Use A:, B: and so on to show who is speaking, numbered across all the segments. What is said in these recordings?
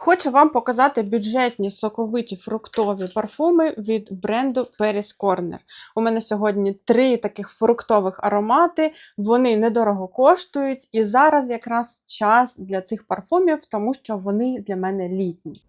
A: Хочу вам показати бюджетні соковиті фруктові парфуми від бренду Paris Corner. У мене сьогодні три таких фруктових аромати. Вони недорого коштують, і зараз якраз час для цих парфумів, тому що вони для мене літні.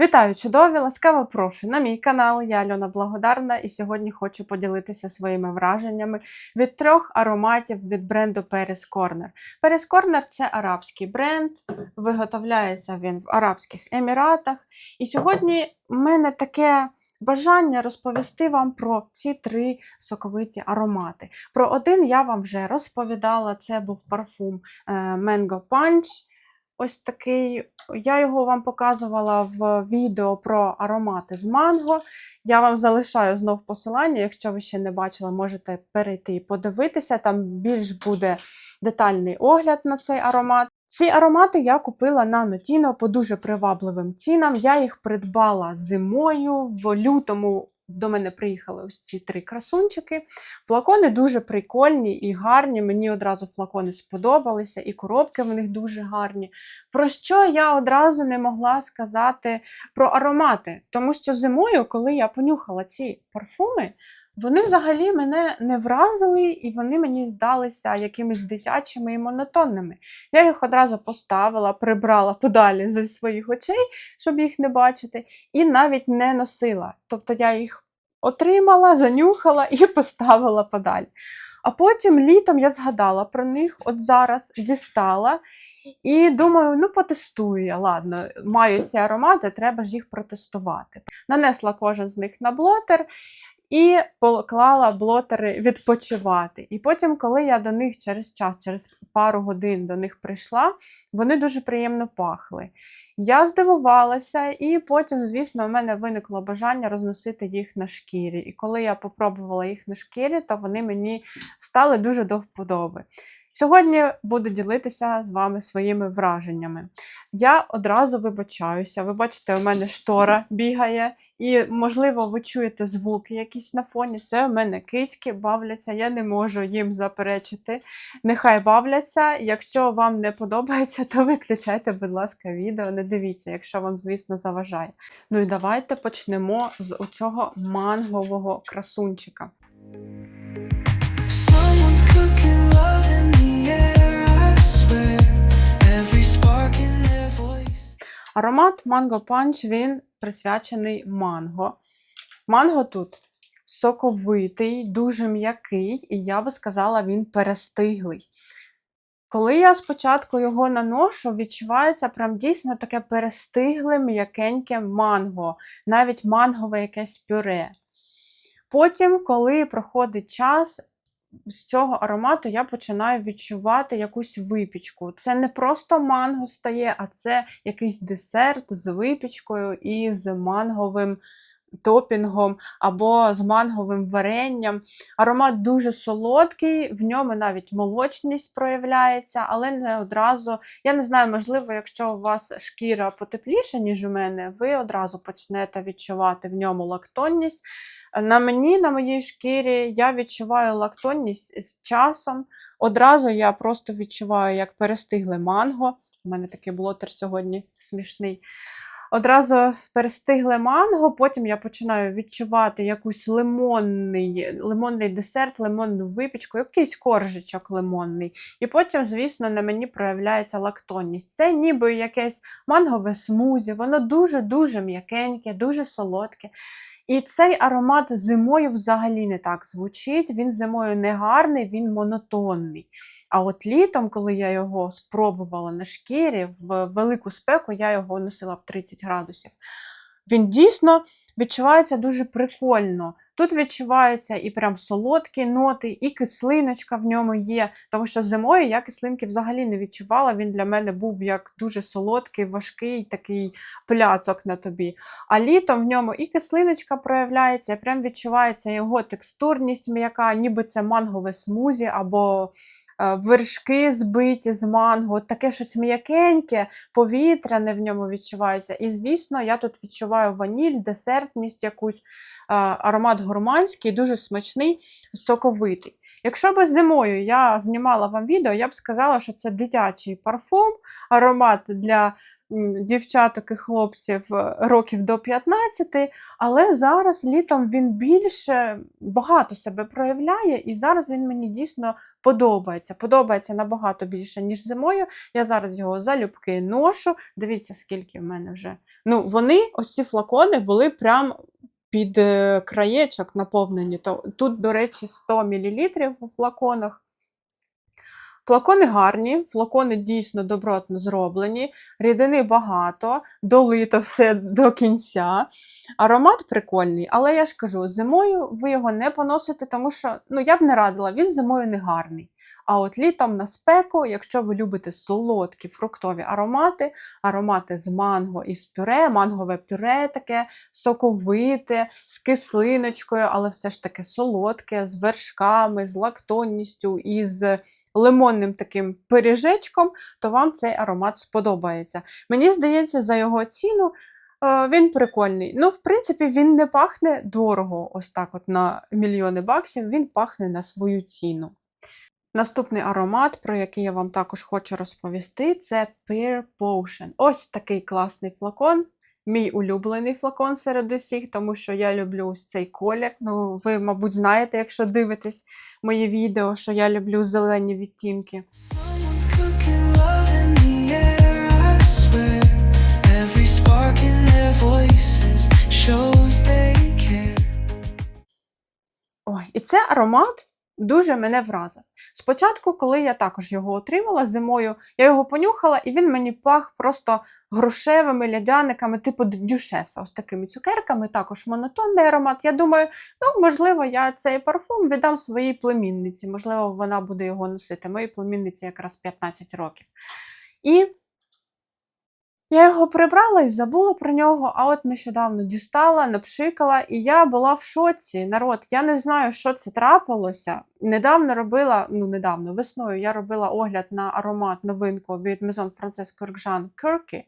A: Вітаю, чудові! Ласкаво прошу на мій канал. Я Альона Благодарна, і сьогодні хочу поділитися своїми враженнями від трьох ароматів від бренду Paris Corner. Paris Corner – це арабський бренд, виготовляється він в Арабських Еміратах. І сьогодні в мене таке бажання розповісти вам про ці три соковиті аромати. Про один я вам вже розповідала, це був парфум е, Mango Punch. Ось такий, я його вам показувала в відео про аромати з манго. Я вам залишаю знов посилання. Якщо ви ще не бачили, можете перейти і подивитися. Там більш буде детальний огляд на цей аромат. Ці аромати я купила на Notino по дуже привабливим цінам. Я їх придбала зимою в лютому. До мене приїхали ось ці три красунчики. Флакони дуже прикольні і гарні. Мені одразу флакони сподобалися, і коробки в них дуже гарні. Про що я одразу не могла сказати про аромати? Тому що зимою, коли я понюхала ці парфуми, вони взагалі мене не вразили, і вони мені здалися якимись дитячими і монотонними. Я їх одразу поставила, прибрала подалі зі своїх очей, щоб їх не бачити, і навіть не носила. Тобто я їх отримала, занюхала і поставила подалі. А потім літом я згадала про них, от зараз дістала. І думаю, ну потестую я, ладно, маю ці аромати, треба ж їх протестувати. Нанесла кожен з них на блотер і поклала блотери відпочивати. І потім, коли я до них через час, через пару годин до них прийшла, вони дуже приємно пахли. Я здивувалася, і потім, звісно, у мене виникло бажання розносити їх на шкірі. І коли я попробувала їх на шкірі, то вони мені стали дуже до вподоби. Сьогодні буду ділитися з вами своїми враженнями. Я одразу вибачаюся. Ви бачите, у мене штора бігає, і, можливо, ви чуєте звуки якісь на фоні. Це у мене кицьки бавляться, я не можу їм заперечити. Нехай бавляться. Якщо вам не подобається, то виключайте, будь ласка, відео. Не дивіться, якщо вам, звісно, заважає. Ну і давайте почнемо з оцього мангового красунчика. Аромат Mango Punch він присвячений манго. Манго тут соковитий, дуже м'який, і я би сказала, він перестиглий. Коли я спочатку його наношу, відчувається прям дійсно таке перестигле, м'якеньке манго, навіть мангове якесь пюре. Потім, коли проходить час, з цього аромату я починаю відчувати якусь випічку. Це не просто манго стає, а це якийсь десерт з випічкою і з манговим топінгом або з манговим варенням. Аромат дуже солодкий, в ньому навіть молочність проявляється, але не одразу. Я не знаю, можливо, якщо у вас шкіра потепліша, ніж у мене, ви одразу почнете відчувати в ньому лактонність. На мені, на моїй шкірі, я відчуваю лактонність з часом. Одразу я просто відчуваю, як перестигли манго. У мене такий блотер сьогодні смішний. Одразу перестигле манго, потім я починаю відчувати якийсь лимонний, лимонний десерт, лимонну випічку, якийсь коржичок лимонний. І потім, звісно, на мені проявляється лактонність. Це ніби якесь мангове смузі, воно дуже-дуже м'якеньке, дуже солодке. І цей аромат зимою взагалі не так звучить. Він зимою не гарний, він монотонний. А от літом, коли я його спробувала на шкірі, в велику спеку я його носила в 30 градусів. Він дійсно відчувається дуже прикольно. Тут відчуваються і прям солодкі ноти, і кислиночка в ньому є. Тому що зимою я кислинки взагалі не відчувала. Він для мене був як дуже солодкий, важкий такий пляцок на тобі. А літом в ньому і кислиночка проявляється, і прям відчувається його текстурність м'яка, ніби це мангове смузі або е, вершки збиті з манго. Таке щось м'якеньке, повітряне в ньому відчувається. І, звісно, я тут відчуваю ваніль, десертність якусь. Аромат гурманський, дуже смачний, соковитий. Якщо б зимою я знімала вам відео, я б сказала, що це дитячий парфум, аромат для дівчаток і хлопців е, років до 15, але зараз літом він більше багато себе проявляє, і зараз він мені дійсно подобається. Подобається набагато більше, ніж зимою. Я зараз його залюбки ношу. Дивіться, скільки в мене вже. Ну, вони, ось ці флакони, були прям під е, краєчок наповнені. То, тут, до речі, 100 мл у флаконах. Флакони гарні, флакони дійсно добротно зроблені, рідини багато, долито все до кінця. Аромат прикольний, але я ж кажу, зимою ви його не поносите, тому що ну, я б не радила, він зимою не гарний. А от літом на спеку, якщо ви любите солодкі фруктові аромати, аромати з манго і з пюре, мангове пюре таке соковите, з кислиночкою, але все ж таки солодке, з вершками, з лактонністю і з лимонним таким пиріжечком, то вам цей аромат сподобається. Мені здається, за його ціну. е, Він прикольний. Ну, в принципі, він не пахне дорого, ось так, от на мільйони баксів, він пахне на свою ціну. Наступний аромат, про який я вам також хочу розповісти, це Pear Potion. Ось такий класний флакон. Мій улюблений флакон серед усіх, тому що я люблю ось цей колір. Ну, ви, мабуть, знаєте, якщо дивитесь мої відео, що я люблю зелені відтінки. Ой, і це аромат дуже мене вразив. Спочатку, коли я також його отримала зимою, я його понюхала, і він мені пах просто грошевими лядяниками, типу дюшеса, ось такими цукерками, також монотонний аромат. Я думаю, ну, можливо, я цей парфум віддам своїй племінниці, можливо, вона буде його носити. Моїй племінниці якраз 15 років. І я його прибрала і забула про нього, а от нещодавно дістала, напшикала, і я була в шоці. Народ, я не знаю, що це трапилося. Недавно робила, ну недавно, весною я робила огляд на аромат новинку від Maison Francisco Kurkdjian Kirky.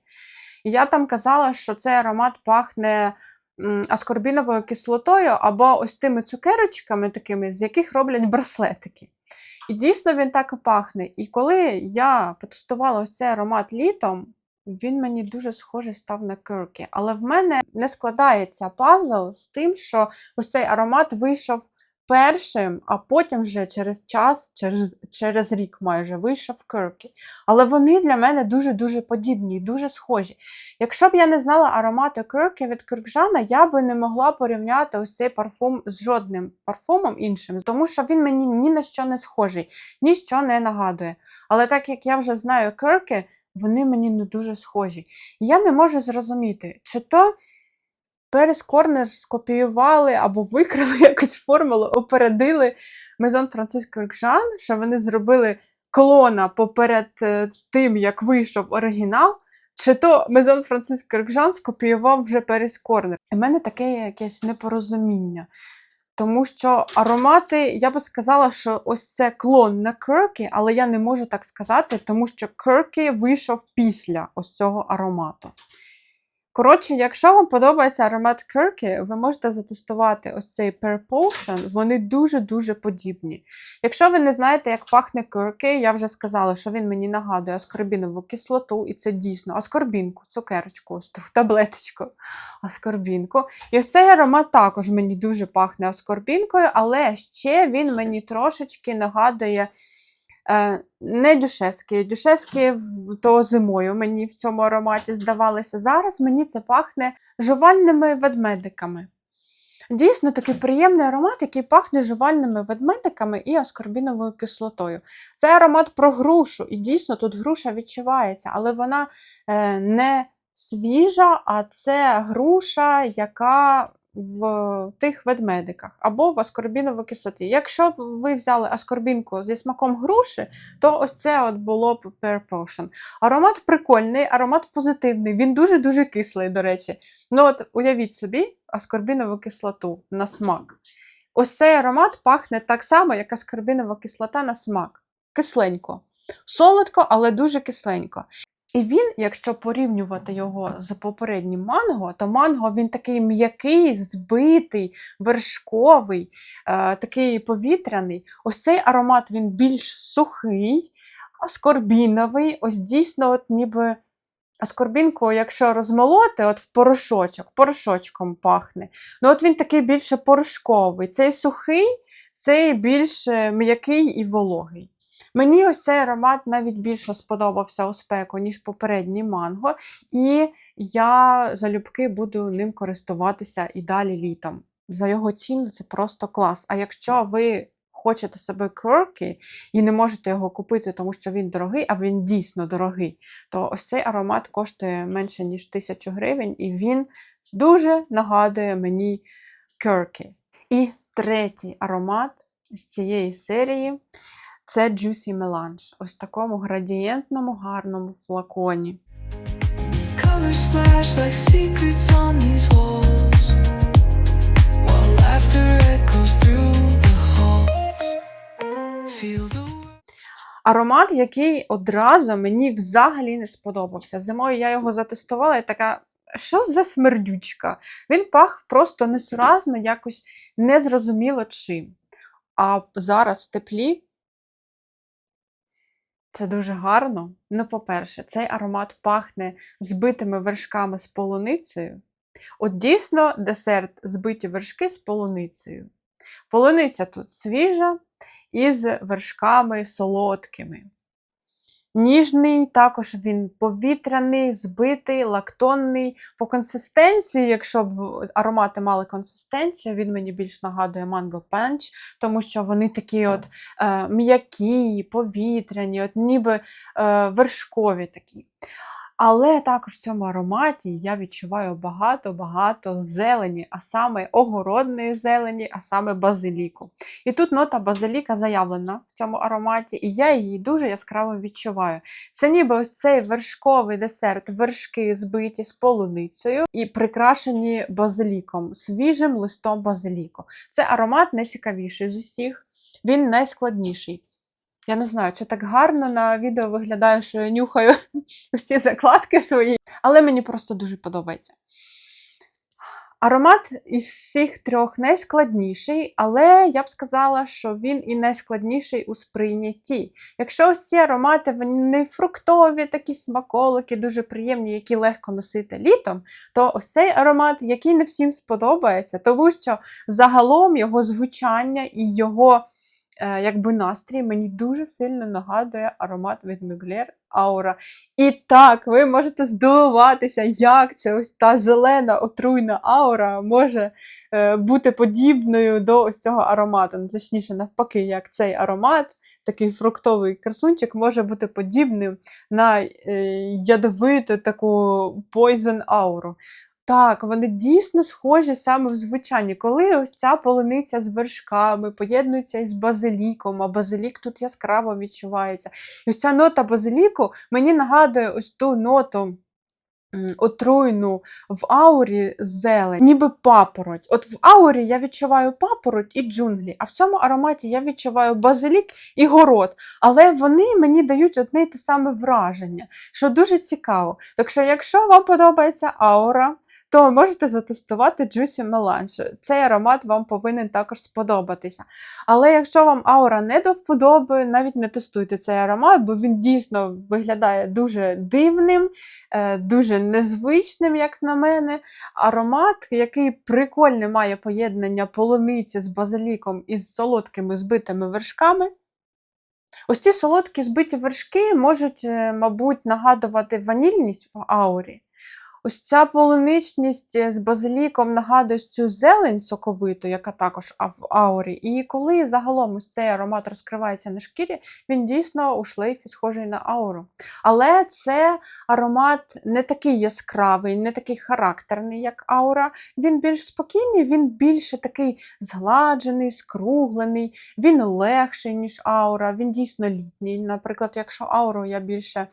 A: І я там казала, що цей аромат пахне аскорбіновою кислотою або ось тими цукерочками, такими, з яких роблять браслетики. І дійсно він так і пахне. І коли я потестувала ось цей аромат літом, він мені дуже схожий став на Киркі. Але в мене не складається пазл з тим, що ось цей аромат вийшов першим, а потім вже через час, через, через рік майже вийшов Киркі. Але вони для мене дуже-дуже подібні, дуже схожі. Якщо б я не знала аромати Киркі від Киркжана, я би не могла порівняти ось цей парфум з жодним парфумом іншим, тому що він мені ні на що не схожий, ні що не нагадує. Але так як я вже знаю Киркі, вони мені не дуже схожі. Я не можу зрозуміти, чи то Перес Корнер скопіювали або викрили якусь формулу, опередили Maison Francisco Kurkdjian, що вони зробили клона поперед е, тим, як вийшов оригінал, чи то Maison Francisco Kurkdjian скопіював вже Перес Корнер. В мене таке якесь непорозуміння. Тому що аромати, я би сказала, що ось це клон на Керкі, але я не можу так сказати, тому що Керкі вийшов після ось цього аромату. Коротше, якщо вам подобається аромат Киркі, ви можете затестувати ось цей Pear Potion, вони дуже-дуже подібні. Якщо ви не знаєте, як пахне Киркі, я вже сказала, що він мені нагадує аскорбінову кислоту, і це дійсно аскорбінку, цукерочку, ось ту таблеточку, аскорбінку. І ось цей аромат також мені дуже пахне аскорбінкою, але ще він мені трошечки нагадує. Е, не дюшески. Дюшески то зимою мені в цьому ароматі здавалося. Зараз мені це пахне жувальними ведмедиками. Дійсно, такий приємний аромат, який пахне жувальними ведмедиками і аскорбіновою кислотою. Це аромат про грушу, і дійсно тут груша відчувається, але вона е, не свіжа, а це груша, яка в тих ведмедиках або в аскорбіновій кислоті. Якщо б ви взяли аскорбінку зі смаком груші, то ось це от було б Pear. Аромат прикольний, аромат позитивний, він дуже-дуже кислий, до речі. Ну от уявіть собі аскорбінову кислоту на смак. Ось цей аромат пахне так само, як аскорбінова кислота на смак. Кисленько. Солодко, але дуже кисленько. І він, якщо порівнювати його з попереднім манго, то манго він такий м'який, збитий, вершковий, е, такий повітряний. Ось цей аромат він більш сухий, аскорбіновий. Ось дійсно, от ніби аскорбінку, якщо розмолоти, от в порошочок, порошочком пахне. Ну, от він такий більше порошковий. Цей сухий, цей більш е, м'який і вологий. Мені ось цей аромат навіть більше сподобався у спеку, ніж попередній манго, і я залюбки буду ним користуватися і далі літом. За його ціну це просто клас. А якщо ви хочете себе кверки і не можете його купити, тому що він дорогий, а він дійсно дорогий, то ось цей аромат коштує менше, ніж 1000 гривень, і він дуже нагадує мені керки. І третій аромат з цієї серії це Juicy Melange. Ось в такому градієнтному гарному флаконі. Аромат, який одразу мені взагалі не сподобався. Зимою я його затестувала і така. Що за смердючка? Він пах просто несуразно, якось незрозуміло чим. А зараз в теплі це дуже гарно. Ну, по-перше, цей аромат пахне збитими вершками з полуницею. От дійсно десерт збиті вершки з полуницею. Полуниця тут свіжа із вершками солодкими. Ніжний, також він повітряний, збитий, лактонний. По консистенції, якщо б аромати мали консистенцію, він мені більш нагадує Mango Punch, тому що вони такі от е, м'які, повітряні, от ніби е, вершкові такі. Але також в цьому ароматі я відчуваю багато-багато зелені, а саме огородної зелені, а саме базиліку. І тут нота базиліка заявлена в цьому ароматі, і я її дуже яскраво відчуваю. Це ніби ось цей вершковий десерт, вершки збиті з полуницею і прикрашені базиліком, свіжим листом базиліку. Це аромат найцікавіший з усіх, він найскладніший. Я не знаю, чи так гарно на відео виглядає, що я нюхаю ось ці закладки свої, але мені просто дуже подобається. Аромат із всіх трьох найскладніший, але я б сказала, що він і найскладніший у сприйнятті. Якщо ось ці аромати вони фруктові, такі смаколики, дуже приємні, які легко носити літом, то ось цей аромат, який не всім сподобається, тому що загалом його звучання і його якби настрій мені дуже сильно нагадує аромат від Mugler Aura. І так, ви можете здивуватися, як це ось та зелена отруйна аура може е, бути подібною до ось цього аромату. Ну, точніше, навпаки, як цей аромат, такий фруктовий красунчик, може бути подібним на е, ядовиту таку poison ауру. Так, вони дійсно схожі саме в звучанні. Коли ось ця полуниця з вершками поєднується із базиліком, а базилік тут яскраво відчувається. І ось ця нота базиліку мені нагадує ось ту ноту. Отруйну в аурі зелень, ніби папороть. От в аурі я відчуваю папороть і джунглі, а в цьому ароматі я відчуваю базилік і город. Але вони мені дають одне й те саме враження, що дуже цікаво. Так що, якщо вам подобається аура, то можете затестувати Juicy Melange. Цей аромат вам повинен також сподобатися. Але якщо вам аура не до вподоби, навіть не тестуйте цей аромат, бо він дійсно виглядає дуже дивним, е, дуже незвичним, як на мене. Аромат, який прикольне має поєднання полуниці з базиліком і з солодкими збитими вершками. Ось ці солодкі збиті вершки можуть, е, мабуть, нагадувати ванільність в аурі. Ось ця полуничність е, з базиліком нагадує цю зелень соковиту, яка також в аурі. І коли загалом ось цей аромат розкривається на шкірі, він дійсно у шлейфі схожий на ауру. Але це аромат не такий яскравий, не такий характерний, як аура. Він більш спокійний, він більше такий згладжений, скруглений, він легший, ніж аура, він дійсно літній. Наприклад, якщо ауру я більше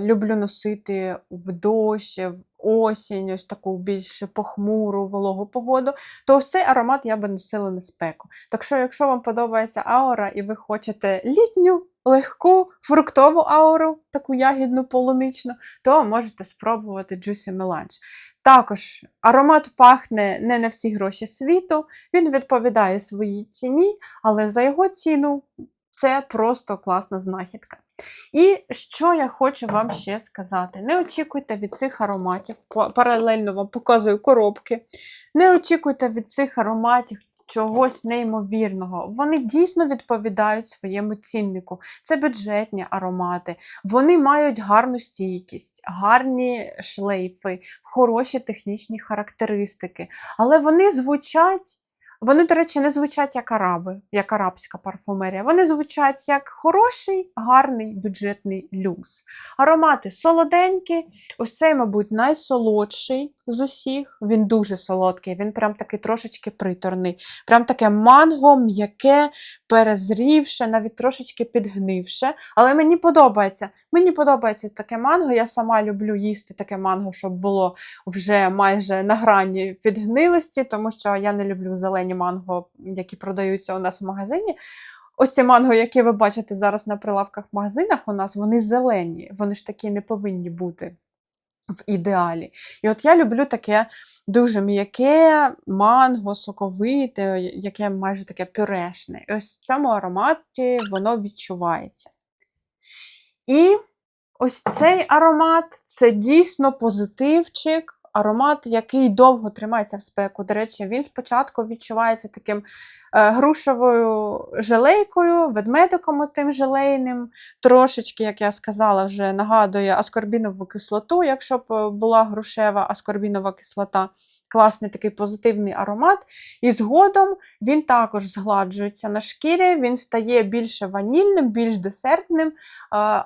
A: люблю носити в дощ, в осінь, ось таку більш похмуру, вологу погоду, то ось цей аромат я би носила на спеку. Так що, якщо вам подобається аура і ви хочете літню, легку, фруктову ауру, таку ягідну полуничну, то можете спробувати Juicy Melange. Також аромат пахне не на всі гроші світу, він відповідає своїй ціні, але за його ціну це просто класна знахідка. І що я хочу вам ще сказати: не очікуйте від цих ароматів, паралельно вам показую коробки. Не очікуйте від цих ароматів чогось неймовірного. Вони дійсно відповідають своєму ціннику. Це бюджетні аромати. Вони мають гарну стійкість, гарні шлейфи, хороші технічні характеристики. Але вони звучать. Вони, до речі, не звучать як араби, як арабська парфумерія. Вони звучать як хороший, гарний бюджетний люкс. Аромати солоденькі. Ось цей, мабуть, найсолодший з усіх. Він дуже солодкий, він прям такий трошечки приторний. Прям таке манго, м'яке, перезрівше, навіть трошечки підгнивше. Але мені подобається. Мені подобається таке манго. Я сама люблю їсти таке манго, щоб було вже майже на грані підгнилості, тому що я не люблю зелені манго, які продаються у нас в магазині. Ось ці манго, які ви бачите зараз на прилавках в магазинах, у нас вони зелені, вони ж такі не повинні бути в ідеалі. І от я люблю таке дуже м'яке манго, соковите, яке майже таке пюрешне. І ось в цьому ароматі воно відчувається. І ось цей аромат це дійсно позитивчик. Аромат, який довго тримається в спеку. До речі, він спочатку відчувається таким е, грушевою желейкою, ведмедиком тим желейним. Трошечки, як я сказала, вже нагадує аскорбінову кислоту, якщо б е, була грушева аскорбінова кислота. Класний такий позитивний аромат. І згодом він також згладжується на шкірі, він стає більше ванільним, більш десертним,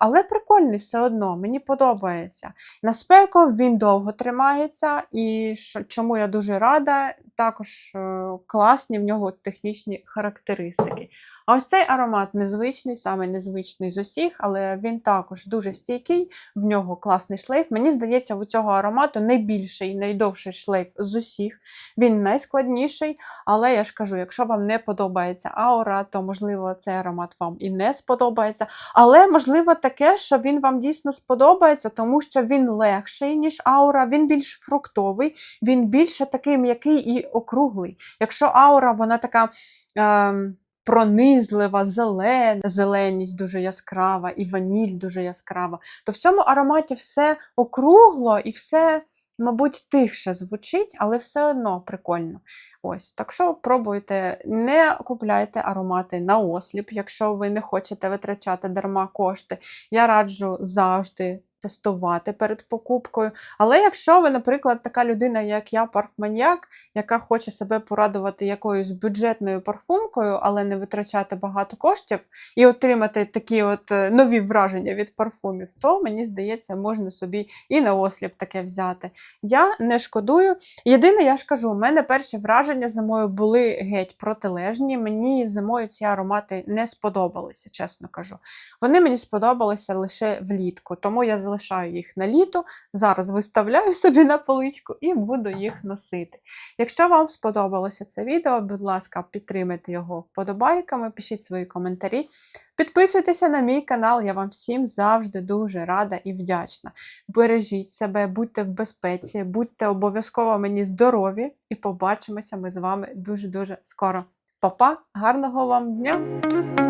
A: але прикольний все одно, мені подобається. На спеку він довго тримається, і чому я дуже рада, також е, класні в нього технічні характеристики. А ось цей аромат незвичний, саме незвичний з усіх, але він також дуже стійкий, в нього класний шлейф. Мені здається, у цього аромату найбільший, найдовший шлейф з усіх. Він найскладніший, але я ж кажу, якщо вам не подобається аура, то можливо цей аромат вам і не сподобається. Але можливо таке, що він вам дійсно сподобається, тому що він легший, ніж аура, він більш фруктовий, він більше такий м'який і округлий. Якщо аура, вона така. Ем, Пронизлива, зелена, зеленість дуже яскрава, і ваніль дуже яскрава, то в цьому ароматі все округло і все, мабуть, тихше звучить, але все одно прикольно. Ось, так що пробуйте, не купляйте аромати на осліп, якщо ви не хочете витрачати дарма кошти. Я раджу завжди тестувати перед покупкою. Але якщо ви, наприклад, така людина, як я, парфманіяк, яка хоче себе порадувати якоюсь бюджетною парфумкою, але не витрачати багато коштів і отримати такі от е, нові враження від парфумів, то мені здається, можна собі і на осліп таке взяти. Я не шкодую. Єдине, я ж кажу, у мене перші враження зимою були геть протилежні. Мені зимою ці аромати не сподобалися, чесно кажу. Вони мені сподобалися лише влітку, тому я залишаю їх на літо. Зараз виставляю собі на поличку і буду їх носити. Якщо вам сподобалося це відео, будь ласка, підтримайте його вподобайками, пишіть свої коментарі. Підписуйтеся на мій канал, я вам всім завжди дуже рада і вдячна. Бережіть себе, будьте в безпеці, будьте обов'язково мені здорові, і побачимося ми з вами дуже-дуже скоро. Па-па, гарного вам дня!